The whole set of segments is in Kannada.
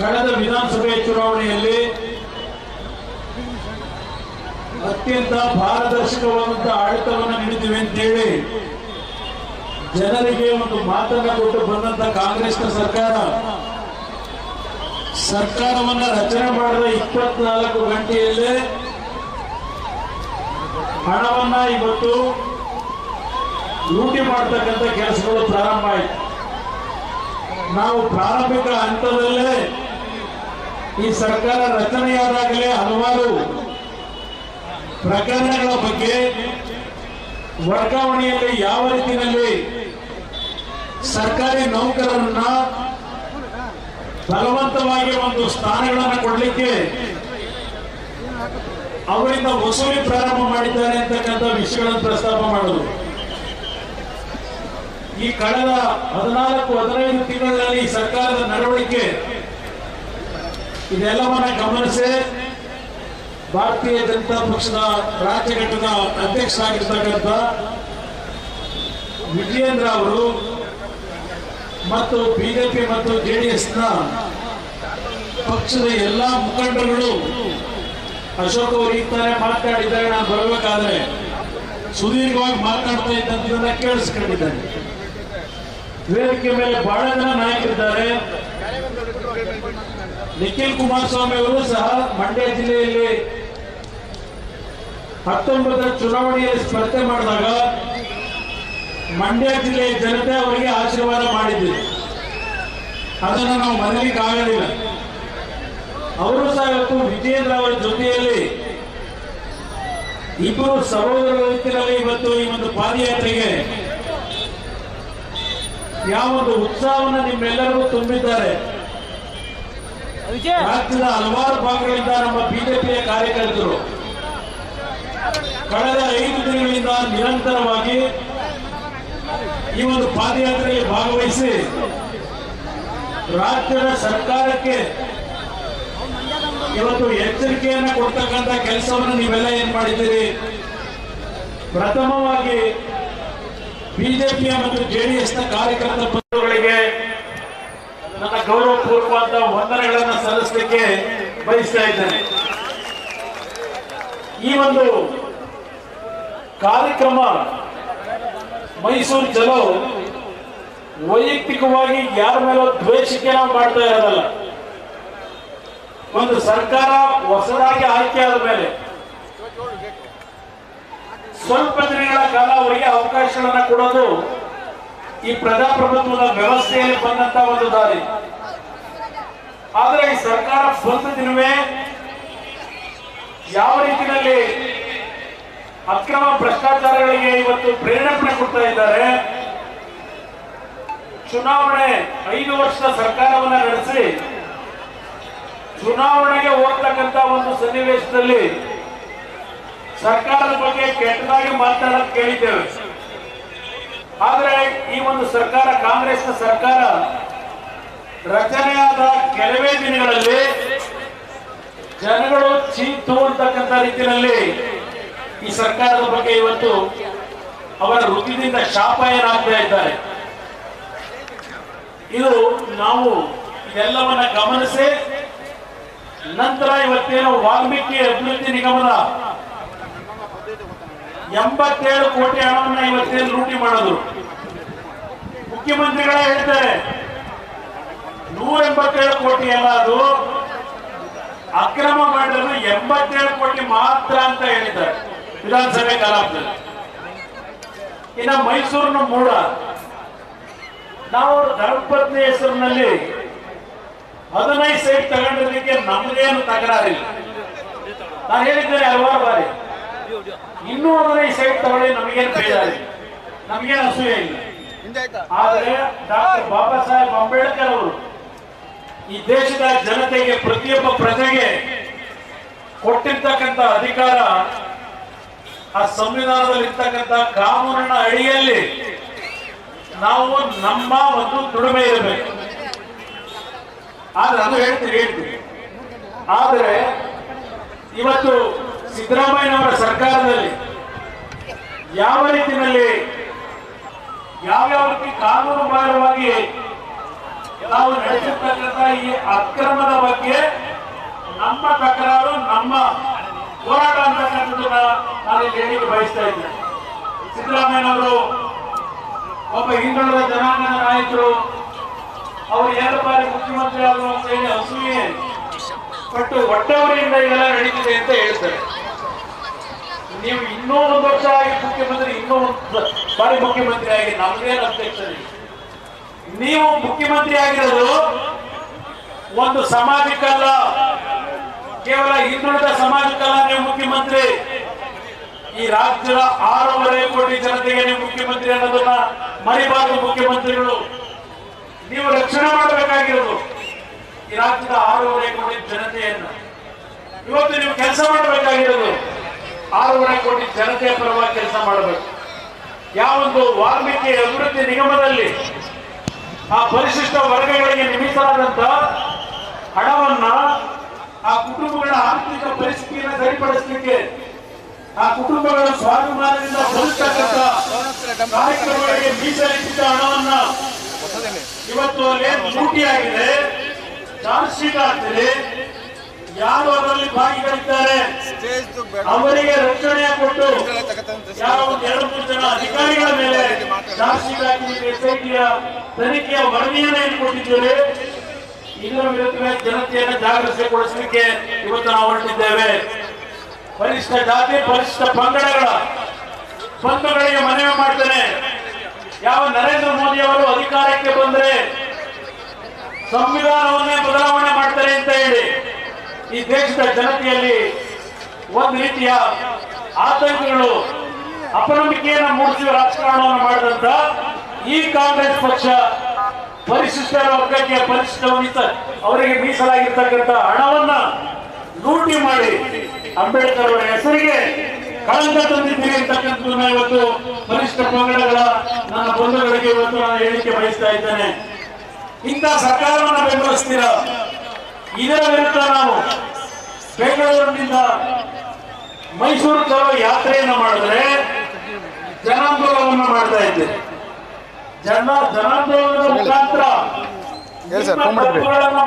ಕಳೆದ ವಿಧಾನಸಭೆ ಚುನಾವಣೆಯಲ್ಲಿ ಅತ್ಯಂತ ಪಾರದರ್ಶಕವಾದಂತಹ ಆಡಳಿತವನ್ನು ನೀಡಿದ್ದೀವಿ ಅಂತೇಳಿ ಜನರಿಗೆ ಒಂದು ಮಾತನ್ನ ಕೊಟ್ಟು ಬಂದಂತ ಕಾಂಗ್ರೆಸ್ನ ಸರ್ಕಾರ. ಸರ್ಕಾರವನ್ನ ರಚನೆ ಮಾಡಿದ ಇಪ್ಪತ್ನಾಲ್ಕು ಗಂಟೆಯಲ್ಲೇ ಹಣವನ್ನ ಇವತ್ತು ಲೂಟಿ ಮಾಡ್ತಕ್ಕಂಥ ಕೆಲಸಗಳು ಪ್ರಾರಂಭ ಆಯಿತು. ನಾವು ಪ್ರಾರಂಭಿಕ ಹಂತದಲ್ಲೇ ಈ ಸರ್ಕಾರ ರಚನೆಯಾದಾಗಲೇ ಹಲವಾರು ಪ್ರಕರಣಗಳ ಬಗ್ಗೆ ವರ್ಗಾವಣೆಯಲ್ಲಿ ಯಾವ ರೀತಿಯಲ್ಲಿ ಸರ್ಕಾರಿ ನೌಕರರನ್ನ ಬಲವಂತವಾಗಿ ಒಂದು ಸ್ಥಾನಗಳನ್ನು ಕೊಡಲಿಕ್ಕೆ ಅವರಿಂದ ವಸೂಲಿ ಪ್ರಾರಂಭ ಮಾಡಿದ್ದಾರೆ ಅಂತಕ್ಕಂಥ ವಿಷಯಗಳನ್ನು ಪ್ರಸ್ತಾಪ ಮಾಡುದು. ಈ ಕಳೆದ ಹದಿನಾಲ್ಕು, ಹದಿನೈದು ತಿಂಗಳಲ್ಲಿ ಸರ್ಕಾರದ ನಡವಳಿಕೆ ಇದೆಲ್ಲವನ್ನ ಗಮನಿಸಿ, ಭಾರತೀಯ ಜನತಾ ಪಕ್ಷದ ರಾಜ್ಯ ಘಟಕದ ಅಧ್ಯಕ್ಷರಾಗಿರ್ತಕ್ಕಂಥ ವಿಜಯೇಂದ್ರ ಅವರು ಮತ್ತು ಬಿಜೆಪಿ ಮತ್ತು ಜೆ ಡಿ ಎಸ್ನ ಪಕ್ಷದ ಎಲ್ಲ ಮುಖಂಡರುಗಳು ಅಶೋಕ್ ಅವರು ಈ ತಾನೇ ಮಾತನಾಡಿದ್ದಾರೆ ನಾನು ಬರಬೇಕಾದ್ರೆ ಸುದೀರ್ಘವಾಗಿ ಮಾತಾಡ್ತಾ ಇದ್ದಂಥದನ್ನ ಕೇಳಿಸ್ಕೊಂಡಿದ್ದಾರೆ ವೇದಿಕೆ ಮೇಲೆ ಬಹಳ ಜನ ನಾಯಕರಿದ್ದಾರೆ. ನಿಖಿಲ್ ಕುಮಾರಸ್ವಾಮಿ ಅವರು ಸಹ ಮಂಡ್ಯ ಜಿಲ್ಲೆಯಲ್ಲಿ ಹತ್ತೊಂಬತ್ತರ ಚುನಾವಣೆಯಲ್ಲಿ ಸ್ಪರ್ಧೆ ಮಾಡಿದಾಗ ಮಂಡ್ಯ ಜಿಲ್ಲೆಯ ಜನತೆ ಅವರಿಗೆ ಆಶೀರ್ವಾದ ಮಾಡಿದ್ದೀವಿ ಅದನ್ನು ನಾವು ಮನಲಿಕ್ಕೆ ಆಗಲಿಲ್ಲ. ಅವರು ಸಹ ಇವತ್ತು ವಿಜೇಂದ್ರ ಅವರ ಜೊತೆಯಲ್ಲಿ ಇಬ್ಬರು ಸಹೋದರರ ರೀತಿಯಲ್ಲಿ ಇವತ್ತು ಈ ಒಂದು ಪಾದಯಾತ್ರೆಗೆ ಯಾವ ಒಂದು ಉತ್ಸಾಹವನ್ನು ನಿಮ್ಮೆಲ್ಲರಿಗೂ ತುಂಬಿದ್ದಾರೆ. ರಾಜ್ಯದ ಹಲವಾರು ಭಾಗಗಳಿಂದ ನಮ್ಮ ಬಿಜೆಪಿಯ ಕಾರ್ಯಕರ್ತರು ಕಳೆದ ಐದು ದಿನಗಳಿಂದ ನಿರಂತರವಾಗಿ ಈ ಒಂದು ಪಾದಯಾತ್ರೆಯಲ್ಲಿ ಭಾಗವಹಿಸಿ ರಾಜ್ಯದ ಸರ್ಕಾರಕ್ಕೆ ಇವತ್ತು ಎಚ್ಚರಿಕೆಯನ್ನು ಕೊಡ್ತಕ್ಕಂಥ ಕೆಲಸವನ್ನು ನೀವೆಲ್ಲ ಏನ್ ಮಾಡಿದ್ದೀರಿ? ಪ್ರಥಮವಾಗಿ ಬಿಜೆಪಿಯ ಮತ್ತು ಜೆಡಿಎಸ್ನ ಕಾರ್ಯಕರ್ತ ಬಂಧುಗಳಿಗೆ ನನ್ನ ಗೌರವಪೂರ್ವವಾದ ವಂದನೆಗಳನ್ನು ಸಲ್ಲಿಸಲಿಕ್ಕೆ ಬಯಸ್ತಾ ಇದ್ದೇನೆ. ಈ ಒಂದು ಕಾರ್ಯಕ್ರಮ ಮೈಸೂರು ಚಲೋ ವೈಯಕ್ತಿಕವಾಗಿ ಯಾರ ಮೇಲೂ ದ್ವೇಷಕ್ಕೆ ನಾವು ಮಾಡ್ತಾ ಇರೋದಲ್ಲ. ಒಂದು ಸರ್ಕಾರ ಹೊಸದಾಗಿ ಆಯ್ಕೆ ಆದ ಮೇಲೆ ಸ್ವಲ್ಪ ದಿನಗಳ ಕಾಲ ಅವರಿಗೆ ಅವಕಾಶಗಳನ್ನ ಕೊಡೋದು ಈ ಪ್ರಜಾಪ್ರಭುತ್ವದ ವ್ಯವಸ್ಥೆಯಲ್ಲಿ ಬಂದಂತ ಒಂದು ದಾರಿ. ಆದರೆ ಈ ಸರ್ಕಾರ ಸ್ವಂತ ದಿನವೇ ಯಾವ ರೀತಿಯಲ್ಲಿ ಅಕ್ರಮ ಭ್ರಷ್ಟಾಚಾರಗಳಿಗೆ ಇವತ್ತು ಪ್ರೇರೇಪಣೆ ಕೊಡ್ತಾ ಇದ್ದಾರೆ. ಚುನಾವಣೆ ಐದು ವರ್ಷದ ಸರ್ಕಾರವನ್ನ ನಡೆಸಿ ಚುನಾವಣೆಗೆ ಹೋಗ್ತಕ್ಕಂತ ಒಂದು ಸನ್ನಿವೇಶದಲ್ಲಿ ಸರ್ಕಾರದ ಬಗ್ಗೆ ಕೆಟ್ಟದಾಗಿ ಮಾತನಾಡಕ್ ಕೇಳಿದ್ದೇವೆ. ಆದರೆ ಈ ಒಂದು ಸರ್ಕಾರ, ಕಾಂಗ್ರೆಸ್ನ ಸರ್ಕಾರ ರಚನೆಯಾದ ಕೆಲವೇ ದಿನಗಳಲ್ಲಿ ಜನಗಳು ಚೀತು ರೀತಿಯಲ್ಲಿ ಈ ಸರ್ಕಾರದ ಬಗ್ಗೆ ಇವತ್ತು ಅವರ ವೃತ್ತಿದಿಂದ ಶಾಪ ಏನಾಗ್ತಾ ಇದ್ದಾರೆ. ಇದು ನಾವು ಇದೆಲ್ಲವನ್ನ ಗಮನಿಸಿ ನಂತರ ಇವತ್ತೇನು ವಾಲ್ಮೀಕಿ ಅಭಿವೃದ್ಧಿ ನಿಗಮದ ಎಂಬತ್ತೇಳು ಕೋಟಿ ಹಣವನ್ನ ಇವತ್ತೇ ಲೂಟಿ ಮಾಡೋದು ಮುಖ್ಯಮಂತ್ರಿಗಳೇ ಹೇಳ್ತಾರೆ, ನೂರ ಎಂಬತ್ತೇಳು ಕೋಟಿ ಅಲ್ಲ ಅದು. ಅಕ್ರಮ ಮಾಡಿದ್ರು ಎಂಬತ್ತೇಳು ಕೋಟಿ ಮಾತ್ರ ಅಂತ ಹೇಳಿದ್ದಾರೆ ವಿಧಾನಸಭೆ ಕಲಾಪದಲ್ಲಿ ಇನ್ನ ಮೈಸೂರಿನ ಮೂಡ. ನಾವು ಧರ್ಮಪತ್ನಿ ಹೆಸರಿನಲ್ಲಿ ಹದಿನೈದು ಸೈಟ್ ತಗೊಂಡಿದ್ದಕ್ಕೆ ನಮ್ದೇನು ತಕರಾರಿಲ್ಲ. ನಾನು ಹೇಳಿದ್ದೇನೆ ಹಲವಾರು ಬಾರಿ. ಇನ್ನೂ ಹದಿನೈದು ಸೈಟ್ ತಗೊಳ್ಳಿ ನಮಗೇನು ಬೇಜಾರಿಲ್ಲ ನಮಗೇನು ಅಸೂಯೆ ಇಲ್ಲ. ಆದರೆ ಡಾಕ್ಟರ್ ಬಾಬಾ ಸಾಹೇಬ್ ಅಂಬೇಡ್ಕರ್ ಅವರು ಈ ದೇಶದ ಜನತೆಗೆ ಪ್ರತಿಯೊಬ್ಬ ಪ್ರಜೆಗೆ ಕೊಟ್ಟಿರ್ತಕ್ಕಂಥ ಅಧಿಕಾರ ಆ ಸಂವಿಧಾನದಲ್ಲಿ ಇರ್ತಕ್ಕಂಥ ಕಾನೂನಿನ ಅಡಿಯಲ್ಲಿ ನಾವು ನಮ್ಮ ಒಂದು ದುಡಿಮೆ ಇರಬೇಕು. ಆದ್ರೆ ಅದು ಹೇಳ್ತೀವಿ ಹೇಳ್ತೀವಿ ಆದರೆ ಇವತ್ತು ಸಿದ್ದರಾಮಯ್ಯನವರ ಸರ್ಕಾರದಲ್ಲಿ ಯಾವ ರೀತಿಯಲ್ಲಿ ಯಾವ್ಯಾವ ರೀತಿ ಕಾನೂನು ಬಾಹಿರವಾಗಿ ನಾವು ನಡೆಸಿರ್ತಕ್ಕಂಥ ಈ ಅಕ್ರಮದ ಬಗ್ಗೆ ನಮ್ಮ ತಕರಾರು, ನಮ್ಮ ಹೋರಾಟ ಅಂತಕ್ಕಂಥದ್ದನ್ನ ನಾನು ಹೇಳಿಕೆ ಬಯಸ್ತಾ ಇದ್ದೇನೆ. ಸಿದ್ದರಾಮಯ್ಯನವರು ಒಬ್ಬ ಹಿಂದುಳಿದ ಜನಾಂಗದ ನಾಯಕರು, ಅವರು ಎರಡು ಬಾರಿ ಮುಖ್ಯಮಂತ್ರಿ ಆದರು ಅಂತ ಹೇಳಿ ಅಸೂಯೆ ಪಟ್ಟು ಒಟ್ಟವರಿಂದ ಇದೆಲ್ಲ ನಡೀತಿದೆ ಅಂತ ಹೇಳ್ತಾರೆ. ನೀವು ಇನ್ನೂ ವರ್ಷ ಆಗಿ ಮುಖ್ಯಮಂತ್ರಿ ಇನ್ನೂ ಒಂದು ಬಾರಿ ಮುಖ್ಯಮಂತ್ರಿ ಆಗಿ ನಮ್ದೇನು ಅಧ್ಯಕ್ಷರಿ ನೀವು ಮುಖ್ಯಮಂತ್ರಿ ಆಗಿರೋದು ಒಂದು ಸಮಾಜಕ್ಕಲ್ಲ. ಕೇವಲ ಹಿಂದುಳಿದ ಸಮಾಜಕ್ಕಲ್ಲ ನೀವು ಮುಖ್ಯಮಂತ್ರಿ. ಈ ರಾಜ್ಯದ ಆರೂವರೆ ಕೋಟಿ ಜನತೆಗೆ ನೀವು ಮುಖ್ಯಮಂತ್ರಿ ಅನ್ನೋದನ್ನ ಮರಿಬಾರದು ಮುಖ್ಯಮಂತ್ರಿಗಳು. ನೀವು ರಕ್ಷಣೆ ಮಾಡಬೇಕಾಗಿರೋದು ಈ ರಾಜ್ಯದ ಆರೂವರೆ ಕೋಟಿ ಜನತೆಯನ್ನು. ಇವತ್ತು ನೀವು ಕೆಲಸ ಮಾಡಬೇಕಾಗಿರೋದು. ಆರೂವರೆ ಕೋಟಿ ಜನತೆಯ ಪರವಾಗಿ ಕೆಲಸ ಮಾಡಬೇಕು. ಯಾವೊಂದು ವಾಲ್ಮೀಕಿ ಅಭಿವೃದ್ಧಿ ನಿಗಮದಲ್ಲಿ ಆ ಪರಿಶಿಷ್ಟ ವರ್ಗಗಳಿಗೆ ನಿಮಿಸಲಾದಂತ ಹಣವನ್ನ ಆ ಕುಟುಂಬಗಳ ಆರ್ಥಿಕ ಪರಿಸ್ಥಿತಿಯನ್ನು ಸರಿಪಡಿಸಲಿಕ್ಕೆ ಆ ಕುಟುಂಬಗಳ ಸ್ವಾಭಿಮಾನದಿಂದ ಬರುತ್ತಕ್ಕಂತ ಕಾರ್ಯಕ್ರಮಗಳಿಗೆ ಮೀಸಲಿಟ್ಟಿದ್ದ ಹಣವನ್ನ ಇವತ್ತು ಅಲ್ಲಿ ಲೂಟಿಯಾಗಿದೆ ಚಾರ್ಜ್ ಶೀಟ್ ಆಗ್ತಿದೆ ಯಾರು ಅದರಲ್ಲಿ ಭಾಗಿಗಳಿದ್ದಾರೆ? ಅವರಿಗೆ ರಕ್ಷಣೆ ಕೊಟ್ಟು ಯಾವ ಎರಡು ಮೂರು ಜನ ಅಧಿಕಾರಿಗಳ ಮೇಲೆ ಎಸ್ಐಟಿಯ ತನಿಖೆಯ ವರದಿಯನ್ನು ಇಟ್ಕೊಂಡಿದ್ದೇವೆ ಇದರ ವಿರುದ್ಧ ಜನತೆಯನ್ನು ಜಾಗೃತಿಗೊಳಿಸಲಿಕ್ಕೆ ಇವತ್ತು ನಾವು ಹೊರಟಿದ್ದೇವೆ. ಪರಿಷ್ಠ ಜಾತಿ, ಪರಿಷ್ಠ ಪಂಗಡಗಳ, ಬಂಧುಗಳಿಗೆ ಮನವಿ ಮಾಡ್ತೇನೆ. ಯಾವ ನರೇಂದ್ರ ಮೋದಿ ಅವರು ಅಧಿಕಾರಕ್ಕೆ ಬಂದರೆ ಸಂವಿಧಾನವನ್ನೇ ಬದಲಾವಣೆ ಮಾಡ್ತಾರೆ ಅಂತ ಹೇಳಿ. ಈ ದೇಶದ ಜನತೆಯಲ್ಲಿ ಒಂದು ರೀತಿಯ ಆತಂಕಗಳು, ಅಪನಂಬಿಕೆಯನ್ನು ಮೂಡಿಸುವ ರಾಜಕಾರಣವನ್ನು ಮಾಡಿದಂತ ಈ ಕಾಂಗ್ರೆಸ್ ಪಕ್ಷ ಪರಿಶಿಷ್ಟ ವರ್ಗಕ್ಕೆ ಪರಿಶಿಷ್ಟ ಅವರಿಗೆ ಮೀಸಲಾಗಿರ್ತಕ್ಕಂಥ ಹಣವನ್ನ ಲೂಟಿ ಮಾಡಿ ಅಂಬೇಡ್ಕರ್ ಅವರ ಹೆಸರಿಗೆ ಕಳಂಕ ತಂದಿದ್ದೀರಿ ಅಂತಕ್ಕಂಥದ್ದನ್ನ ಇವತ್ತು ಪರಿಶಿಷ್ಟ ಪಂಗಡಗಳ ನನ್ನ ಬಂಧುಗಳಿಗೆ ಇವತ್ತು ನಾನು ಹೇಳಿಕೆ ಬಯಸ್ತಾ ಇದ್ದೇನೆ. ಇಂಥ ಸರ್ಕಾರವನ್ನು ಬೆಂಬಲಿಸ್ತೀರಾ? ಇದರ ವಿರುದ್ಧ ನಾವು ಬೆಂಗಳೂರಿನಿಂದ ಮೈಸೂರು ತರುವ ಯಾತ್ರೆಯನ್ನು ಮಾಡಿದ್ರೆ ಜನಾಂದೋಲನವನ್ನು ಮಾಡ್ತಾ ಇದ್ದೇವೆ. ಜನ ಜನಾಂದೋಲನದ ಮುಖಾಂತರ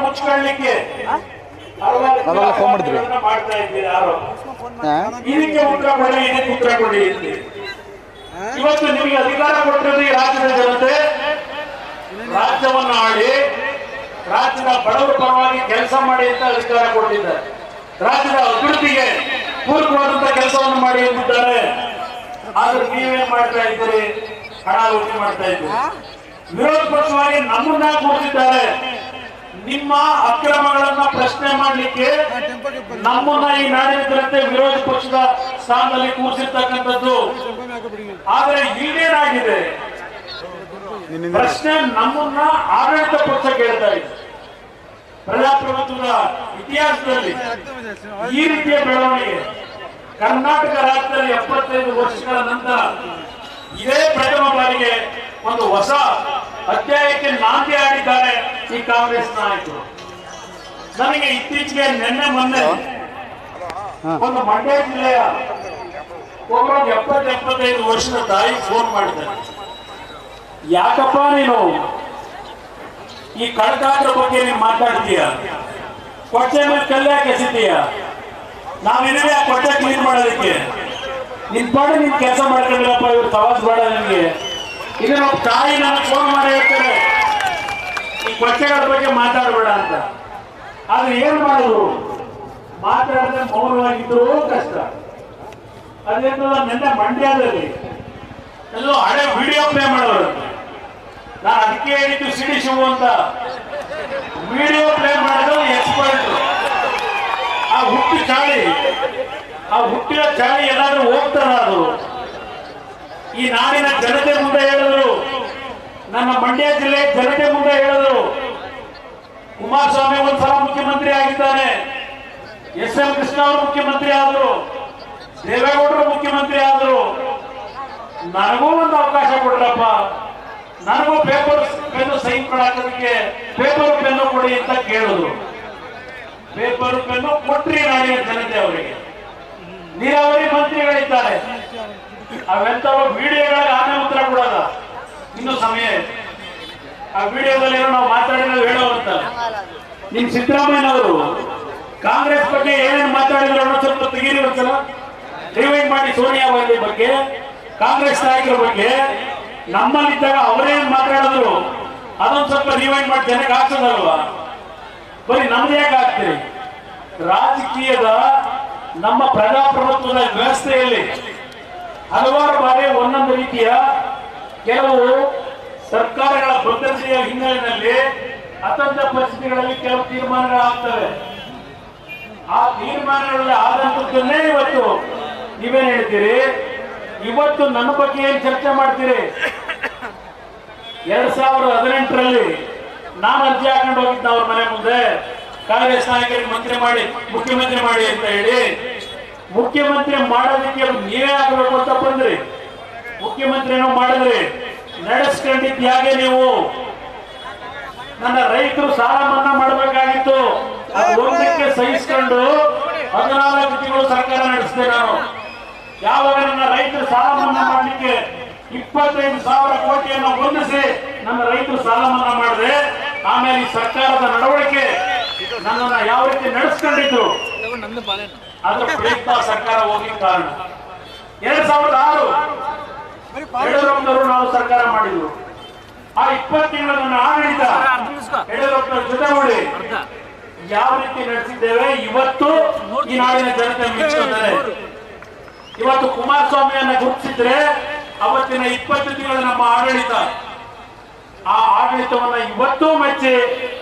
ಮುಚ್ಕೊಳ್ಳಿಕ್ಕೆ ಫೋನ್ ಮಾಡಿದ್ರಿ. ಇದಕ್ಕೆ ಉತ್ತರ ಕೊಡಿ ಇದಕ್ಕೆ ಉತ್ತರ ಕೊಡಿ ಇವತ್ತು ನಿಮಗೆ ಅಧಿಕಾರ ಕೊಟ್ಟಿರೋದು ಈ ರಾಜ್ಯದ ಜನತೆ. ರಾಜ್ಯವನ್ನ ಆಡಿ ರಾಜ್ಯದ ಬಡವರ ಪರವಾಗಿ ಕೆಲಸ ಮಾಡಿ ಅಂತ ಅಧಿಕಾರ ಕೊಟ್ಟಿದ್ದಾರೆ. ರಾಜ್ಯದ ಅಭಿವೃದ್ಧಿಗೆ ಪೂರಕವಾದಂತ ಕೆಲಸವನ್ನು ಮಾಡಿ ಎಂದಿದ್ದಾರೆ ಆದ್ರೆ ನೀವೇನ್ ಮಾಡ್ತಾ ಇದ್ದೀರಿ? ಹಣ ಲೂಟಿ ಮಾಡ್ತಾ ಇದ್ದೀರಿ. ವಿರೋಧ ಪಕ್ಷವಾಗಿ ನಮ್ಮನ್ನ ಕೂರಿಸಿದ್ದಾರೆ. ನಿಮ್ಮ ಅಕ್ರಮಗಳನ್ನ ಪ್ರಶ್ನೆ ಮಾಡಲಿಕ್ಕೆ ನಮ್ಮನ್ನ ಈ ನಾಡಿನ ಜನತೆ ವಿರೋಧ ಪಕ್ಷದ ಸ್ಥಾನದಲ್ಲಿ ಕೂರಿಸಿರ್ತಕ್ಕಂಥದ್ದು. ಆದ್ರೆ ಈಗೇನಾಗಿದೆ? ಪ್ರಶ್ನೆ ನಮ್ಮನ್ನ ಆಡಳಿತ ಪಕ್ಷ ಕೇಳ್ತಾ ಇದೆ. ಪ್ರಜಾಪ್ರಭುತ್ವದ ಇತಿಹಾಸದಲ್ಲಿ ಈ ರೀತಿಯ ಬೆಳವಣಿಗೆ ಕರ್ನಾಟಕ ರಾಜ್ಯದಲ್ಲಿ ಎಪ್ಪತ್ತೈದು ವರ್ಷಗಳ ನಂತರ ಇದೇ ಪ್ರಥಮ ಬಾರಿಗೆ ಒಂದು ಹೊಸ ಅಧ್ಯಾಯಕ್ಕೆ ನಾಂದಿ ಆಡಿದ್ದಾರೆ ಈ ಕಾಂಗ್ರೆಸ್ ನಾಯಕರು. ನನಗೆ ಇತ್ತೀಚೆಗೆ ನಿನ್ನೆ ಮೊನ್ನೆ ಒಂದು ಮಂಡ್ಯ ಜಿಲ್ಲೆಯ ಒಬ್ಬರು ಎಪ್ಪತ್ತೆಪ್ಪತ್ತೈದು ವರ್ಷದ ತಾಯಿ ಫೋನ್ ಮಾಡಿದ್ದಾರೆ. ಯಾಕಪ್ಪ ನೀನು ಈ ಕಳಕಾದ್ರ ಬಗ್ಗೆ ನೀವು ಮಾತಾಡ್ತೀಯ? ಕೊಟ್ಟೆ ಮೇಲೆ ಕಲ್ಲೆ ಕೆಸಿತೀಯ ನಾವಿದ್ದೀವಿ ಆ ಕೊಟ್ಟೆ ಕ್ಲೀನ್ ಮಾಡೋದಕ್ಕೆ. ನಿನ್ ಪಾಡ ನೀನ್ ಕೆಲಸ ಮಾಡ್ಕೊಂಡಿರಪ್ಪ, ಇವ್ರು ಸವಾಸ್ ಬೇಡ ನಿನ್ಗೆ. ಈಗ ಒಬ್ಬ ತಾಯಿ ನನಗೆ ಫೋನ್ ಮಾಡಿ ಹೇಳ್ತಾರೆ ಈ ಕೊಟ್ಟೆಗಳ ಬಗ್ಗೆ ಮಾತಾಡಬೇಡ ಅಂತ. ಆದ್ರೆ ಏನ್ ಮಾಡೋದು? ಮಾತಾಡದೆ ಮೌನವಾಗಿದ್ದು ಕಷ್ಟ. ಅದೇನಲ್ಲ ನಿನ್ನೆ ಮಂಡ್ಯದಲ್ಲಿ ಎಲ್ಲೋ ಹಳೆ ವಿಡಿಯೋ ಪ್ಲೇ ಮಾಡೋರು. ನಾನು ಅದಕ್ಕೆ ಹೇಳಿದ್ದು ಸಿಡಿ ಶಿವು ಅಂತ. ವಿಡಿಯೋ ಪ್ಲೇ ಮಾಡಿದ್ರು ಎಕ್ಸ್ಪರ್ಟ್ ಆ ಹುಟ್ಟಿ ಚಾಳಿ, ಆ ಹುಟ್ಟಿನ ಚಾಳಿ ಎಲ್ಲಾದ್ರೂ ಹೋಗ್ತಾರ ಅದು ಈ ನಾಡಿನ ಜನತೆ ಮುಂದೆ ಹೇಳಿದ್ರು. ನನ್ನ ಮಂಡ್ಯ ಜಿಲ್ಲೆ ಜನತೆ ಮುಂದೆ ಹೇಳಿದ್ರು. ಕುಮಾರಸ್ವಾಮಿ ಒಂದ್ಸಲ ಮುಖ್ಯಮಂತ್ರಿ ಆಗಿದ್ದಾನೆ. ಎಸ್ ಎಂ ಕೃಷ್ಣ ಅವರು ಮುಖ್ಯಮಂತ್ರಿ ಆದರು. ದೇವೇಗೌಡರು ಮುಖ್ಯಮಂತ್ರಿ ಆದರು. ನನಗೂ ಒಂದು ಅವಕಾಶ ಕೊಡ್ರಪ್ಪ. ನನಗೂ ಪೇಪರ್ ಪೆನ್ನು ಸೈನ್ ಕೊಡಾಕೋದಕ್ಕೆ ಪೇಪರ್ ಪೆನ್ನು ಕೊಡಿ ಅಂತ ಕೇಳಿದ್ರು ಪೇಪರ್ ಪೆನ್ನು ಕೊಟ್ರಿ ನಾಡಿನ ಜನತೆ ಅವರಿಗೆ. ನೀರಾವರಿ ಮಂತ್ರಿಗಳಿದ್ದಾರೆ. ಅವೆಂತವ ವಿಡಿಯೋಗಳಿಗೆ ಆಮೇಲೆ ಉತ್ತರ ಕೊಡೋದ. ಇನ್ನು ಸಮಯ ಆ ವಿಡಿಯೋದಲ್ಲಿ ಏನೋ ನಾವು ಮಾತಾಡಿದ್ರೆ ಹೇಳೋವಂತ ನಿಮ್ ಸಿದ್ದರಾಮಯ್ಯನವರು ಕಾಂಗ್ರೆಸ್ ಬಗ್ಗೆ ಏನೇನು ಮಾತಾಡಿದ್ರು ಅನ್ನೋ ಸ್ವಲ್ಪ ತೆಗೀರಿ ಒಂದ್ಸಲ ಮಾಡಿ ಸೋನಿಯಾ ಗಾಂಧಿ ಬಗ್ಗೆ, ಕಾಂಗ್ರೆಸ್ ನಾಯಕರ ಬಗ್ಗೆ. ನಮ್ಮಲ್ಲಿದ್ದಾಗ ಅವರೇನ್ ಮಾತಾಡಿದ್ರು? ಅದೊಂದು ಸ್ವಲ್ಪ ರಿವೈಂಡ್ ಮಾಡಿ ಜನಕ್ಕೆ ಹಾಕ್ಸೋದಲ್ವಾ? ಬರೀ ನಮ್ದು ಯಾಕೆ ಆಗ್ತೀರಿ ರಾಜಕೀಯದ ನಮ್ಮ ಪ್ರಜಾಪ್ರಭುತ್ವದ ವ್ಯವಸ್ಥೆಯಲ್ಲಿ ಹಲವಾರು ಬಾರಿ ಒಂದೊಂದು ರೀತಿಯ ಕೆಲವು ಸರ್ಕಾರಗಳ ಭದ್ರತೆಯ ಹಿನ್ನೆಲೆಯಲ್ಲಿ ಅತಂತ್ರ ಪರಿಸ್ಥಿತಿಗಳಲ್ಲಿ ಕೆಲವು ತೀರ್ಮಾನಗಳಾಗ್ತವೆ. ಆ ತೀರ್ಮಾನಗಳಲ್ಲಿ ಆದಂತದ್ದನ್ನೇ ಇವತ್ತು ನೀವೇನ್ ಹೇಳ್ತೀರಿ? ಇವತ್ತು ನನ್ನ ಬಗ್ಗೆ ಏನ್ ಚರ್ಚೆ ಮಾಡ್ತೀರಿ? ಎರಡ್ ಸಾವಿರದ ಹದಿನೆಂಟರಲ್ಲಿ ನಾನು ಅರ್ಜಿ ಹಾಕೊಂಡು ಹೋಗಿದ್ದ ಅವ್ರ ಮನೆ ಮುಂದೆ ಕಾಂಗ್ರೆಸ್ ನಾಯಕರಿಗೆ ಮಂತ್ರಿ ಮಾಡಿ, ಮುಖ್ಯಮಂತ್ರಿ ಮಾಡಿ ಅಂತ ಹೇಳಿ, ಮುಖ್ಯಮಂತ್ರಿ ಮಾಡೋದಕ್ಕೆ ನೀವೇ ಆಗಬೇಕು ಅಂತ ಬಂದ್ರಿ. ಮುಖ್ಯಮಂತ್ರಿನೂ ಮಾಡಿದ್ರಿ. ನಡೆಸ್ಕೊಂಡಿದ್ ಹೇಗೆ ನೀವು ನನ್ನ ರೈತರು ಸಾಲ ಮನ್ನಾ ಮಾಡಬೇಕಾಗಿತ್ತು. ಒಂದಕ್ಕೆ ಸಹಿಸ್ಕೊಂಡು ಹದಿನಾಲ್ಕು ತಿಂಗಳು ಸರ್ಕಾರ ನಡೆಸಿದೆ ನಾನು. ಯಾವಾಗ ನನ್ನ ರೈತರು ಸಾಲ ಮನ್ನಾ ಮಾಡಲಿಕ್ಕೆ ಇಪ್ಪತ್ತೈದು ಸಾವಿರ ಕೋಟಿಯನ್ನು ಹೊಂದಿಸಿ ನಮ್ಮ ರೈತರು ಸಾಲ ಮನ್ನಾ ಮಾಡಿದೆ ಆಮೇಲೆ ಈ ಸರ್ಕಾರದ ನಡವಳಿಕೆ ನನ್ನನ್ನ ಯಾವ ರೀತಿ ನಡೆಸ್ಕೊಂಡಿದ್ರು ಅದರ ಪ್ರಯುಕ್ತ ಸರ್ಕಾರ ಹೋಗಿ ಕಾರಣ. ಎರಡ್ ಸಾವಿರದ ಆರು, ಯಡಿಯೂರಪ್ಪನವರು ನಾವು ಸರ್ಕಾರ ಮಾಡಿದ್ರು. ಆ ಇಪ್ಪತ್ತು ತಿಂಗಳ ನನ್ನ ಆಡಳಿತ ಯಡಿಯೂರಪ್ಪನವ್ರ ಜೊತೆ ಮಾಡಿ ಯಾವ ರೀತಿ ನಡೆಸಿದ್ದೇವೆ? ಇವತ್ತು ಈ ನಾಡಿನ ಜನತೆ ಮೆಚ್ಚುತ್ತಾರೆ ಇವತ್ತು ಕುಮಾರಸ್ವಾಮಿಯನ್ನ ಗುರುತಿಸಿದ್ರೆ ಅವತ್ತಿನ ಇಪ್ಪತ್ತು ತಿಂಗಳ ನಮ್ಮ ಆಡಳಿತ. ಆ ಆಡಳಿತವನ್ನ ಇವತ್ತೂ ಮೆಚ್ಚಿ,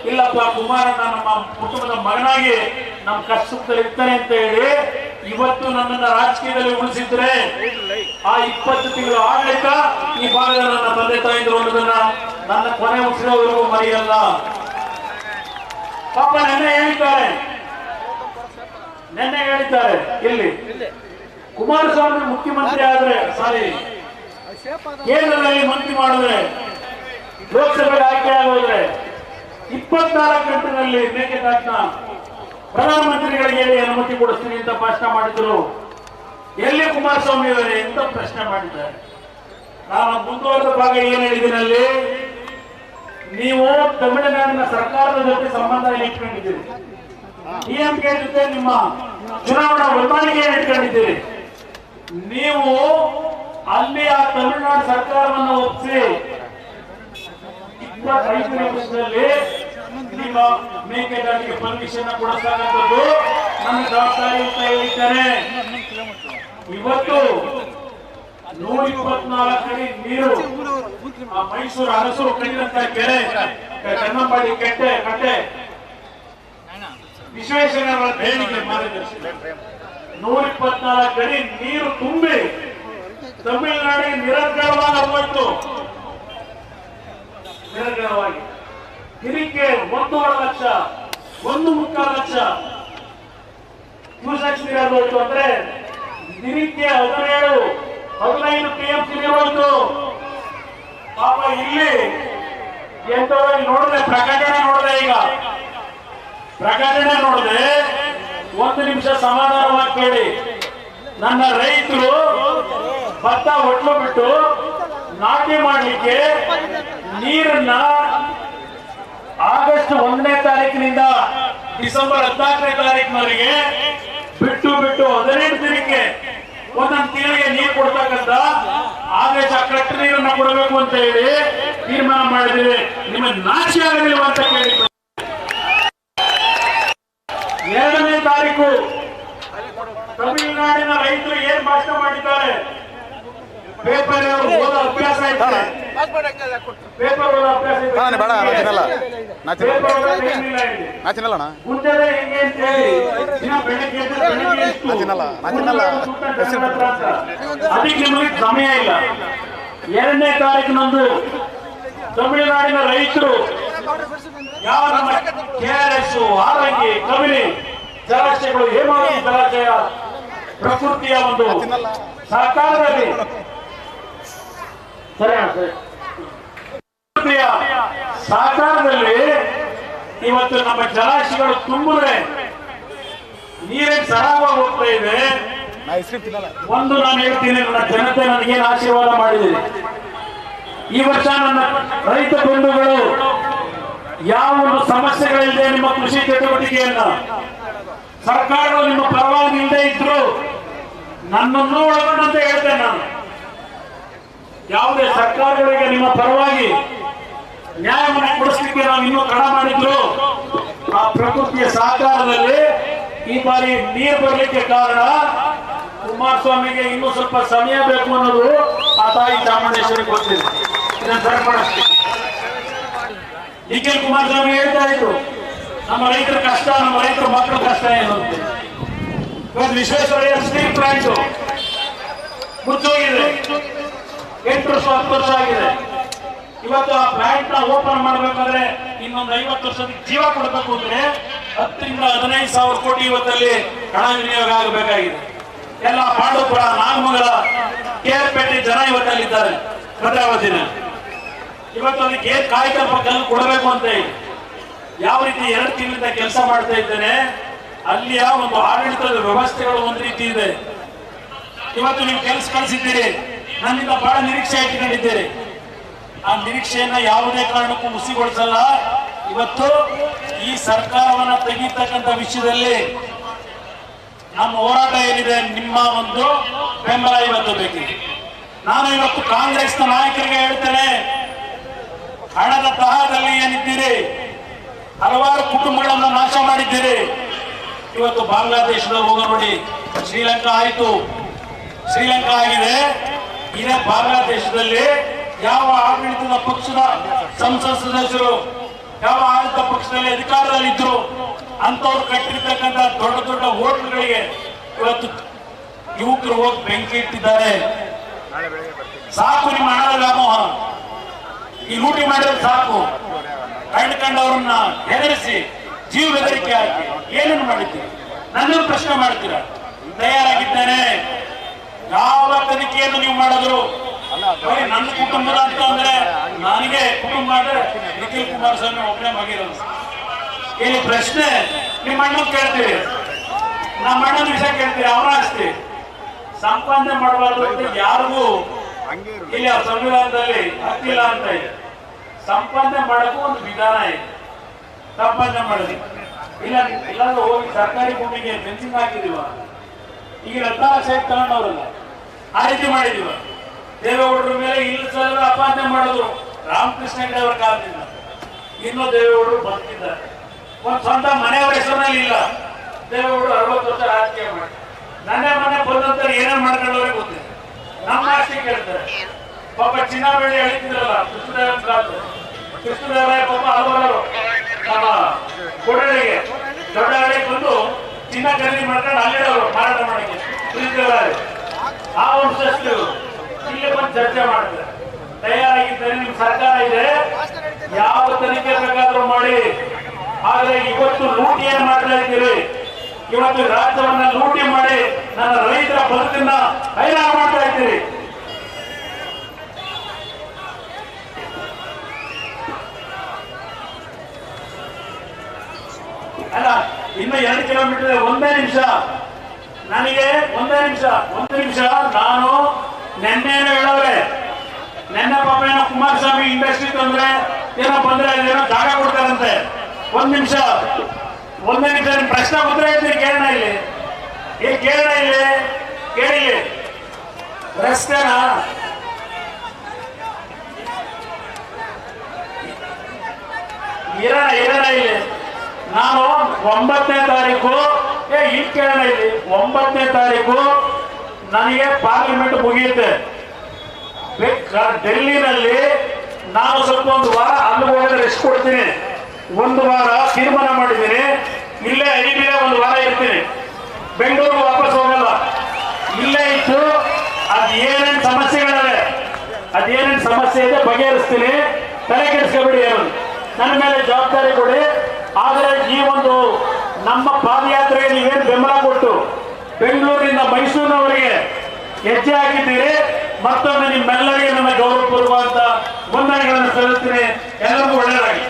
ಇಲ್ಲಪ್ಪ, ಕುಮಾರಣ್ಣ ನಮ್ಮ ಕುಟುಂಬದ ಮಗನಾಗಿ ನಮ್ಮ ಕಷ್ಟದಲ್ಲಿ ಇರ್ತಾನೆ ಅಂತ ಹೇಳಿ ಇವತ್ತು ನನ್ನನ್ನ ರಾಜಕೀಯದಲ್ಲಿ ಉಳಿಸಿದ್ರೆ ಆ ಇಪ್ಪತ್ತು ತಿಂಗಳ ಆಡಳಿತ ಈ ಭಾಗದ ನನ್ನ ತಂದೆ ತಾಯಿದ್ರು ಅನ್ನೋದನ್ನ ನನ್ನ ಕೊನೆ ಉಸಿರೋವರೆಗೂ ಮರೆಯಲ್ಲ. ಪಾಪ ನೆನ್ನೆ ಹೇಳಿದ್ದಾರೆ. ನೆನ್ನೆ ಹೇಳ್ತಾರೆ ಇಲ್ಲಿ. ಕುಮಾರಸ್ವಾಮಿ ಮುಖ್ಯಮಂತ್ರಿ ಆದ್ರೆ ಸಾರಿ. ಕೇಂದ್ರದಲ್ಲಿ ಮಂತ್ರಿ ಮಾಡಿದ್ರೆ, ಲೋಕಸಭೆಗೆ ಆಯ್ಕೆ ಆಗೋದ್ರೆ ಇಪ್ಪತ್ನಾಲ್ಕು ಗಂಟೆನಲ್ಲಿ ಮೇಕೆದಾಟ್ನ ಪ್ರಧಾನಮಂತ್ರಿಗಳಿಗೆ ಹೇಳಿ ಅನುಮತಿ ಕೊಡಿಸ್ತೀನಿ ಅಂತ ಭಾಷಣ ಮಾಡಿದ್ರು. ಎಲ್ಲಿ ಕುಮಾರಸ್ವಾಮಿ ಅವರೇ ಅಂತ ಪ್ರಶ್ನೆ ಮಾಡಿದ್ದಾರೆ? ನಾನು ಮುಂದುವರೆದ ಭಾಗ ಏನ್ ಹೇಳಿದಿನಲ್ಲಿ ನೀವು ತಮಿಳುನಾಡಿನ ಸರ್ಕಾರದ ಜೊತೆ ಸಂಬಂಧ ಇಟ್ಕೊಂಡಿದ್ದೀರಿ. ಡಿಎಂಕೆ ಜೊತೆ ನಿಮ್ಮ ಚುನಾವಣಾ ಹೊಂದಾಣಿಕೆ ಇಟ್ಕೊಂಡಿದ್ದೀರಿ. ನೀವು ಅಲ್ಲಿ ಆ ತಮಿಳುನಾಡು ಸರ್ಕಾರವನ್ನು ಒಪ್ಪಿಸಿ ಇಪ್ಪತ್ತೈದು ನಿಮಿಷದಲ್ಲಿ ನಿಮ್ಮ ಮೇಕೆದಾಟಿಗೆ ಪರ್ಮಿಷನ್ ಕೊಡಿಸ್ತಕ್ಕಂಥದ್ದು ನನ್ನ ಜವಾಬ್ದಾರಿ ಅಂತ ಹೇಳಿದ್ದಾರೆ. ಇವತ್ತು ನೂರ ಇಪ್ಪತ್ನಾಲ್ಕು ಅಡಿ ನೀರು ಆ ಮೈಸೂರು ಅರಸರು ಕಟ್ಟಿದಂತ ಕೆರೆ ಕನ್ನಂಬಾಡಿ ಕೆಟ್ಟೆ, ಕಟ್ಟೆ. ವಿಶ್ವೇಶ್ವರ ಬೇಡಿಕೆ ಮಾರ್ಗದರ್ಶಿ ನೂರ ಇಪ್ಪತ್ನಾಲ್ಕು ಅಡಿ ನೀರು ತುಂಬಿ ತಮಿಳುನಾಡಿಗೆ ನಿರಂತರವಾಗಿ ಹೋಯಿತು. ನಿರಂತರವಾಗಿ. ಇದಕ್ಕೆ ಒಂದೂವರೆ ಲಕ್ಷ, ಒಂದು ಮುಕ್ಕಾಲು ಲಕ್ಷ ಕ್ಯೂಸೆಕ್ಸ್ ನೀರು ಹೋಯ್ತು ಅಂದ್ರೆ ದಿನಕ್ಕೆ ಹದಿನೇಳು, ಹದಿನೈದು ಪಿ ಎಂ ಸಿ ಹೋಯ್ತು. ಪಾಪ ಇಲ್ಲಿ ಎಂತವ್ರು ನೋಡಿದೆ ಪ್ರಕಟಣೆ ನೋಡಿದೆ ಈಗ. ಪ್ರಕಟಣೆ ನೋಡಿದೆ ಒಂದು ನಿಮಿಷ ಸಮಾಧಾನವಾಗಿ ಕೇಳಿ. ನನ್ನ ರೈತರು ಭತ್ತ ಹೊಟ್ಲು ಬಿಟ್ಟು ನಾಟಿ ಮಾಡಲಿಕ್ಕೆ ನೀರನ್ನ ಆಗಸ್ಟ್ ಒಂದನೇ ತಾರೀಕಿನಿಂದ ಡಿಸೆಂಬರ್ ಹದಿನಾಲ್ಕನೇ ತಾರೀಕಿನವರೆಗೆ ಬಿಟ್ಟು ಬಿಟ್ಟು ಹದಿನೆಂಟು ದಿನಕ್ಕೆ ಒಂದೊಂದು ತಿಂಗಳಿಗೆ ನೀರು ಕೊಡ್ತಕ್ಕಂತ ಆದೇಶ ಕಟ್ಟ ನೀರನ್ನ ಕೊಡಬೇಕು ಅಂತ ಹೇಳಿ ತೀರ್ಮಾನ ಮಾಡಿದ್ದೀವಿ. ನಿಮಗೆ ನಾಶಿ ಆಗಲಿಲ್ಲ ಅಂತ ಕೇಳಿ ಎರಡನೇ ತಾರೀಕು ತಮಿಳುನಾಡಿನ ರೈತರು ಏನ್ ಭಾಷಣ ಮಾಡಿದ್ದಾರೆ ಪೇಪರ್ ಓದೋ ಅಭ್ಯಾಸ ಇದೆ ಪೇಪರ್ ಓದೋ ಅಭ್ಯಾಸ ಇದೆ ಅಣ್ಣ, ಬೇಡ, ನಾ ತಿನ್ನಲ್ಲ. ನಾ ತಿನ್ನಲ್ಲ. ಪೇಪರ್ ಓದೋ time ಇಲ್ಲ ನಾ ತಿನ್ನಲ್ಲಣ್ಣ ಹೆಂಗೆ ಅಂತ ಹೇಳಿ ದಿನ ಬೆಳಗ್ಗೆ ಎದ್ದು ಬೆಳಗ್ಗೆ ಎಷ್ಟು? ನಾ ತಿನ್ನಲ್ಲ, ನಾ ತಿನ್ನಲ್ಲ. ಮುಂಜಾನೆ ಊಟ ಜನರ ಹತ್ರ ಅಂತ. ಅದಕ್ಕೆ ನಿಮಗೆ ಸಮಯ ಇಲ್ಲ ಎರಡನೇ ತಾರೀಕಿನಂದು ತಮಿಳುನಾಡಿನ ರೈತರು ಯಾವ ನಮ್ಮ ಕೆಆರ್ಎಸ್ ಆರಂಗಿ ಕಬಿನಿ ಜಲಾಶಯಗಳು ಹೇಮಾವತಿ ಜಲಾಶಯ ಪ್ರಕೃತಿಯ ಒಂದು ಸಹಕಾರದಲ್ಲಿ. ಪ್ರಕೃತಿಯ ಸಹಕಾರದಲ್ಲಿ ಇವತ್ತು ನಮ್ಮ ಜಲಾಶಯಗಳು ತುಂಬಿದ್ರೆ ನೀರೇ ಸರಾವ ಹೋಗ್ತಾ ಇದೆ. ಒಂದು ನಾನು ಹೇಳ್ತೀನಿ ನನ್ನ ಜನತೆ ನನಗೇನು ಆಶೀರ್ವಾದ ಮಾಡಿದ್ದೀನಿ ಈ ವರ್ಷ ನನ್ನ ರೈತ ಬಂಧುಗಳು ಯಾವ ಒಂದು ಸಮಸ್ಯೆಗಳಿಲ್ಲದೆ ನಿಮ್ಮ ಕೃಷಿ ಚಟುವಟಿಕೆಯನ್ನ ಸರ್ಕಾರವು ನಿಮ್ಮ ಪರವಾಗಿ ಇಲ್ಲದೆ ಇದ್ರು ನನ್ನನ್ನು ಒಳಗೊಂಡಂತೆ ಹೇಳ್ತೇನೆ ನಾನು. ಯಾವುದೇ ಸರ್ಕಾರಗಳಿಗೆ ನಿಮ್ಮ ಪರವಾಗಿ ನ್ಯಾಯವನ್ನು ಕೊಡಿಸ್ಲಿಕ್ಕೆ ನಾವು ಇನ್ನೂ ಕಡ ಮಾಡಿದ್ರು ಆ ಪ್ರಕೃತಿಯ ಸಹಕಾರದಲ್ಲಿ ಈ ಬಾರಿ ನೀರು ಬರಲಿಕ್ಕೆ ಕಾರಣ ಕುಮಾರಸ್ವಾಮಿಗೆ ಇನ್ನೂ ಸ್ವಲ್ಪ ಸಮಯ ಬೇಕು ಅನ್ನೋದು ಆ ತಾಯಿ ಚಾಮುಂಡೇಶ್ವರಿ ಗೊತ್ತಿದೆ ನಿಖಿಲ್ ಕುಮಾರಸ್ವಾಮಿ ಹೇಳ್ತಾ ಇದ್ರು. ನಮ್ಮ ರೈತರ ಕಷ್ಟ, ನಮ್ಮ ರೈತರ ಮಕ್ಕಳ ಕಷ್ಟ ಏನು ಇವತ್ತು ವಿಶ್ವೇಶ್ವರಯ್ಯ ಸ್ಟೀಲ್ ಪ್ಲಾಂಟ್ ಮುಚ್ಚೋಗಿದೆ. ಎಂಟು ವರ್ಷ, ಹತ್ತು ವರ್ಷ ಆಗಿದೆ. ಇವತ್ತು ಆ ಪ್ಲಾಂಟ್ನ ಓಪನ್ ಮಾಡಬೇಕಾದ್ರೆ ಇನ್ನೊಂದು ಐವತ್ತು ವರ್ಷದ ಜೀವ ಕೊಡಬೇಕು ಅಂದ್ರೆ ಹತ್ತರಿಂದ ಹದಿನೈದು ಸಾವಿರ ಕೋಟಿ ಇವತ್ತಲ್ಲಿ ಹಣ ವಿನಿಯೋಗ ಆಗಬೇಕಾಗಿದೆ. ಎಲ್ಲ ಪಾಂಡವಪುರ ನಾಗಮಂಗಲ ಕೇರ್ಪೇಟೆ ಜನ ಇವತ್ತಲ್ಲಿದ್ದಾರೆ. ಭದ್ರಾವತಿನ ಇವತ್ತು ಅದಕ್ಕೆ ಕಾಯಕಲ್ಪ ಕಲ್ಲು ಕೊಡಬೇಕು ಅಂತ ಹೇಳಿ. ಯಾವ ರೀತಿ ಎರಡು ತಿಂಗಳಿಂದ ಕೆಲಸ ಮಾಡ್ತಾ ಇದ್ದೇನೆ, ಅಲ್ಲಿಯ ಒಂದು ಆಡಳಿತದ ವ್ಯವಸ್ಥೆಗಳು ಒಂದು ರೀತಿ ಇದೆ. ಇವತ್ತು ನೀವು ಕೆಲಸ ಕಳಿಸಿದ್ದೀರಿ ನನ್ನಿಂದ ಬಹಳ ನಿರೀಕ್ಷೆ ಇಟ್ಕೊಂಡಿದ್ದೀರಿ ಆ ನಿರೀಕ್ಷೆಯನ್ನ ಯಾವುದೇ ಕಾರಣಕ್ಕೂ ಮುಸಿಗೊಳಿಸಲ್ಲ. ಇವತ್ತು ಈ ಸರ್ಕಾರವನ್ನ ತೆಗೀತಕ್ಕಂಥ ವಿಷಯದಲ್ಲಿ ನಮ್ಮ ಹೋರಾಟ ಏನಿದೆ, ನಿಮ್ಮ ಒಂದು ಬೆಂಬಲ ಇವತ್ತು ಬೇಕಿದೆ. ನಾನು ಇವತ್ತು ಕಾಂಗ್ರೆಸ್ನ ನಾಯಕರಿಗೆ ಹೇಳ್ತೇನೆ, ಹಣದ ತಹದಲ್ಲಿ ಏನಿದ್ದೀರಿ? ಹಲವಾರು ಕುಟುಂಬಗಳನ್ನು ನಾಶ ಮಾಡಿದ್ದೀರಿ. ಇವತ್ತು ಬಾಂಗ್ಲಾದೇಶದಲ್ಲಿ ಹೋಗ ನೋಡಿ ಶ್ರೀಲಂಕಾ ಆಯಿತು. ಶ್ರೀಲಂಕಾ ಆಗಿದೆ. ಇದೇ ಬಾಂಗ್ಲಾದೇಶದಲ್ಲಿ ಯಾವ ಆಡಳಿತದ ಪಕ್ಷದ ಸಂಸತ್ ಸದಸ್ಯರು, ಯಾವ ಆಡಳಿತ ಪಕ್ಷದಲ್ಲಿ ಅಧಿಕಾರದಲ್ಲಿ ಇದ್ರು ಅಂತವ್ರು ಕಟ್ಟಿರ್ತಕ್ಕಂಥ ದೊಡ್ಡ ದೊಡ್ಡ ಹೋಟ್ಲ್ಗಳಿಗೆ ಇವತ್ತು ಯುವಕರು ಹೋಗಿ ಬೆಂಕಿ ಇಟ್ಟಿದ್ದಾರೆ. ಸಾಕು ನಿಮ್ಮ ಹಣದ ವ್ಯಾಮೋಹ. ಈ ಲೂಟಿ ಮಾಡಿದ್ರೆ ಸಾಕು. ಕಂಡುಕೊಂಡವ್ರನ್ನ ಹೆದರಿಸಿ ಜೀವ ಬೆದರಿಕೆ ಹಾಕಿ ಏನನ್ನು ಮಾಡಿದ್ದೀರಿ? ನನ್ನನ್ನು ಪ್ರಶ್ನೆ ಮಾಡ್ತೀರಾ? ತಯಾರಾಗಿದ್ದೇನೆ. ಯಾವ ತನಿಖೆಯನ್ನು ನೀವು ಮಾಡಿದ್ರು? ನನ್ನ ಕುಟುಂಬದ ಅಂತ ಅಂದ್ರೆ ನನಗೆ ಕುಟುಂಬ ಅಂದ್ರೆ ನಿಖಿಲ್ ಕುಮಾರಸ್ವಾಮಿ ಒಬ್ಬನೇ ಮಗಿರೋದು. ಇಲ್ಲಿ ಪ್ರಶ್ನೆ ನಿಮ್ಮ ಅಣ್ಣ ಕೇಳ್ತೀವಿ. ನಮ್ಮ ಅಣ್ಣನ ವಿಷಯ ಕೇಳ್ತೀವಿ ಅವನ ಆಸ್ತಿ. ಸಂಪಾದನೆ ಮಾಡಬಾರ್ದು ಅಂತ ಯಾರಿಗೂ ಇಲ್ಲಿ ಆ ಸಂವಿಧಾನದಲ್ಲಿ ಹಕ್ಕಿಲ್ಲ ಅಂತ ಇದೆ. ಸಂಪಾದನೆ ಮಾಡಕ್ಕೂ ಒಂದು ವಿಧಾನ ಇದೆ. ಸಂಪಾದನೆ ಮಾಡಲಿ. ಇಲ್ಲ, ಇಲ್ಲಾಂದ್ರೆ ಹೋಗಿ ಸರ್ಕಾರಿ ಭೂಮಿಗೆ ಫೆನ್ಸಿಂಗ್ ಹಾಕಿದೀವ ಈಗ ಹದಿನಾರು ಸೈಟ್ ತಗೊಂಡವ್ರಲ್ಲ ಆ ರೀತಿ ಮಾಡಿದೀವ ದೇವೇಗೌಡರ ಮೇಲೆ ಇಲ್ಲ ಅಪಾದನೆ ಮಾಡಿದ್ರು ರಾಮಕೃಷ್ಣ ಹೆಗಡೆ ಅವರ ಕಾಲದಿಂದ. ಇನ್ನೂ ದೇವೇಗೌಡರು ಬದುಕಿದ್ದಾರೆ. ಒಂದು ಸ್ವಂತ ಮನೆಯವರ ಹೆಸರಿನಲ್ಲಿ ಇಲ್ಲ. ದೇವೇಗೌಡರು ಅರವತ್ತು ವರ್ಷ ರಾಜಕೀಯ ಮಾಡಿ ನನ್ನ ಮನೆ ಬಂದಂತ ಏನೇನ್ ಮಾಡ್ಕೊಂಡವ್ರಿಗೆ ಗೊತ್ತಿದೆ ನಮ್ಮ ಆಸ್ತಿ ಕೇಳ್ತಾರೆ. ಪಾಪ ಚಿನ್ನ ಬೆಳ್ಳಿ ಅಳಿತಿದ್ರಲ್ಲ ಕೃಷ್ಣದೇವರ ಕಾಲದ್ದು ಕೃಷ್ಣದೇವರಾಯ ಪಾಪ ಹಲವಾರು ನಮ್ಮ ಕೊಡಳಿಗೆ ದೊಡ್ಡ ಹಳ್ಳಿಗೆ ಬಂದು ಚಿನ್ನ ಖರೀದಿ ಮಾಡ್ಕೊಂಡು ಅಲ್ಲಿಡೋರು ಮಾರಾಟ ಮಾಡಕ್ಕೆ. ಕೃಷ್ಣದೇವರಾಯ ಆ ವಂಶಸ್ಥರು ಇಲ್ಲಿ ಬಂದು ಚರ್ಚೆ ಮಾಡ್ತಾರೆ ತಯಾರಾಗಿದ್ದರೆ ನಿಮ್ ಸರ್ಕಾರ ಇದೆ. ಯಾವ ತನಿಖೆ ಬೇಕಾದ್ರೂ ಮಾಡಿ. ಆದ್ರೆ ಇವತ್ತು ಲೂಟಿ ಏನ್ ಮಾಡ್ತಾ ಇದ್ದೀರಿ? ಇವತ್ತು ರಾಜ್ಯವನ್ನ ಲೂಟಿ ಮಾಡಿ ನನ್ನ ರೈತರ ಬದುಕನ್ನ ಹೈರಾಣ ಮಾಡ್ತಾ ಇದ್ದೀರಿ. ಅಲ್ಲ, ಇನ್ನು ಎರಡು ಕಿಲೋಮೀಟರ್ ಒಂದೇ ನಿಮಿಷ. ನನಗೆ ಒಂದೇ ನಿಮಿಷ. ಒಂದು ನಿಮಿಷ. ನಾನು ನೆನ್ನೆ ಹೇಳೋರೆ ನೆನ್ನೆ ಪಾಪ ಏನೋ ಕುಮಾರಸ್ವಾಮಿ ಇಂಡಸ್ಟ್ರಿ ತಂದ್ರೆ ಏನೋ ಬಂದ್ರೆ ಏನೋ ಜಾಗ ಕೊಡ್ತಾರಂತೆ. ಒಂದ್ ನಿಮಿಷ. ಒಂದೇ ನಿಮಿಷ. ನಿಮ್ ಪ್ರಶ್ನೆ ಉತ್ತರ ಹೇಳ್ತೀನಿ. ಕೇಳೋಣ ಇಲ್ಲಿ. ಏ, ಕೇಳೋಣ ಇಲ್ಲಿ. ಕೇಳಿ ರಸ್ತೆನ ಇರೋಣ ಇರೋಣ ಇಲ್ಲಿ. ನಾನು ಒಂಬತ್ತನೇ ತಾರೀಕು, ಏ ಇಲ್ಲಿ ಕೇಳೋಣ ಇಲ್ಲಿ, ಒಂಬತ್ತನೇ ತಾರೀಕು ನನಗೆ ಪಾರ್ಲಿಮೆಂಟ್ ಮುಗಿಯುತ್ತೆ. ಡೆಲ್ಲಿನಲ್ಲಿ ನಾನು ಸ್ವಲ್ಪ ಒಂದು ವಾರ ಅಲ್ಲಿ ಹೋಗಿದ್ರೆ ರೆಸ್ಟ್ ಕೊಡ್ತೀನಿ. ಒಂದು ವಾರ ತೀರ್ಮಾನ ಮಾಡಿದ್ದೀನಿ. ಇಲ್ಲೇ ಐಬಿಲೆ ಒಂದು ವಾರ ಇರ್ತೀನಿ. ಬೆಂಗಳೂರು ವಾಪಸ್ ಹೋಗಲ್ಲ. ಇಲ್ಲೇ ಇತ್ತು, ಅದು ಏನೇನು ಸಮಸ್ಯೆಗಳಿವೆ ಅದೇನೇನು ಸಮಸ್ಯೆ ಇದೆ ಬಗೆಹರಿಸ್ತೀನಿ. ತಲೆ ಕೆಡಿಸ್ಕೊಬಿಡಿ ನನ್ನ ಮೇಲೆ ಜವಾಬ್ದಾರಿ ಕೊಡಿ. ಆದರೆ ಈ ಒಂದು ನಮ್ಮ ಪಾದಯಾತ್ರೆಯಲ್ಲಿ ಏನು ಬೆಂಬಲ ಕೊಟ್ಟು ಬೆಂಗಳೂರಿನಿಂದ ಮೈಸೂರಿನವರಿಗೆ ಹೆಜ್ಜೆ ಹಾಕಿದ್ದೀರಿ, ಮತ್ತೊಮ್ಮೆ ನಿಮ್ಮೆಲ್ಲರಿಗೆ ನನ್ನ ಗೌರವಪೂರ್ವಕವಾದ ಮುಂದಡೆಗಳನ್ನು ಸಲ್ಲಿಸ್ತೀನಿ. ಎಲ್ಲರಿಗೂ ಒಳ್ಳೆಯದಾಗಿ